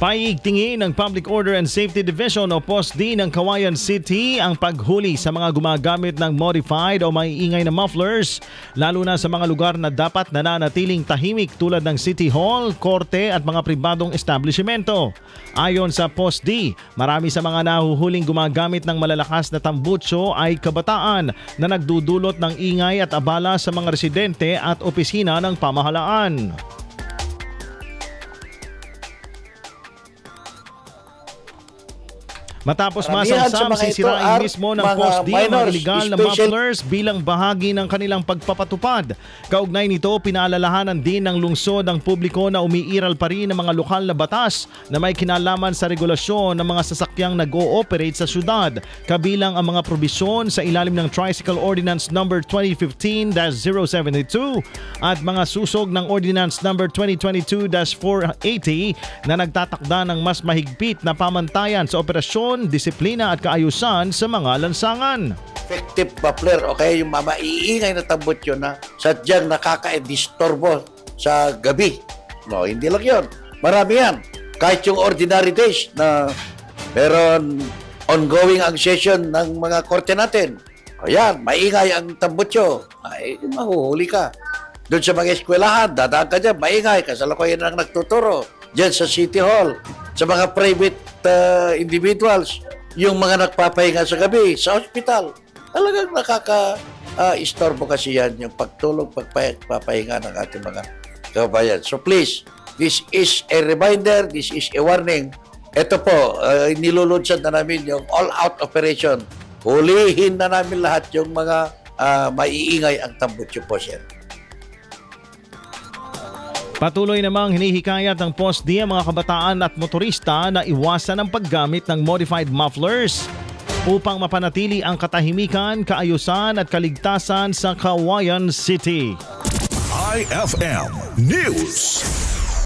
Paigtingin ng Public Order and Safety Division o POSD ng Kawayan City ang paghuli sa mga gumagamit ng modified o maiingay na mufflers lalo na sa mga lugar na dapat nananatiling tahimik tulad ng City Hall, korte at mga pribadong establishmento. Ayon sa POSD, marami sa mga nahuhuling gumagamit ng malalakas na tambutso ay kabataan na nagdudulot ng ingay at abala sa mga residente at opisina ng pamahalaan. Matapos Karamihan sa masamsam sisirain mismo ng ang mga minors, illegal na mufflers bilang bahagi ng kanilang pagpapatupad. Kaugnay nito, pinaalalahanan din ng lungsod ang publiko na umiiral pa rin ng mga lokal na batas na may kinalaman sa regulasyon ng mga sasakyang nag-ooperate sa syudad, kabilang ang mga probisyon sa ilalim ng Tricycle Ordinance No. 2015-072 at mga susog ng Ordinance No. 2022-480 na nagtatakda ng mas mahigpit na pamantayan sa operasyon, disiplina at kaayusan sa mga lansangan. effective muffler o kaya yung mga maiingay na tambutso na sadyang nakaka-disturbo sa gabi. No, hindi lang yon. Marami yan. Kahit yung ordinary days na meron ongoing ang session ng mga korte natin. O yan, maingay ang tambutso. Ay, mahuhuli ka. Doon sa mga eskwelahan, dadaan ka dyan, maingay, kasalukuyan ang nagtuturo. Diyan sa City Hall, sa mga private uh, individuals, yung mga nagpapahinga sa gabi, sa hospital. Talagang nakaka-istorbo kasi yan yung pagtulog, pagpapahinga ng ating mga kababayan. So please, this is a reminder, this is a warning. Ito po, uh, nilulunsad na namin yung all-out operation. Hulihin na namin lahat yung mga uh, maiingay ang tambutso po, sir. Patuloy namang hinihikayat ng POSD ang mga kabataan at motorista na iwasan ang paggamit ng modified mufflers upang mapanatili ang katahimikan, kaayusan at kaligtasan sa Kawayan City. IFM News.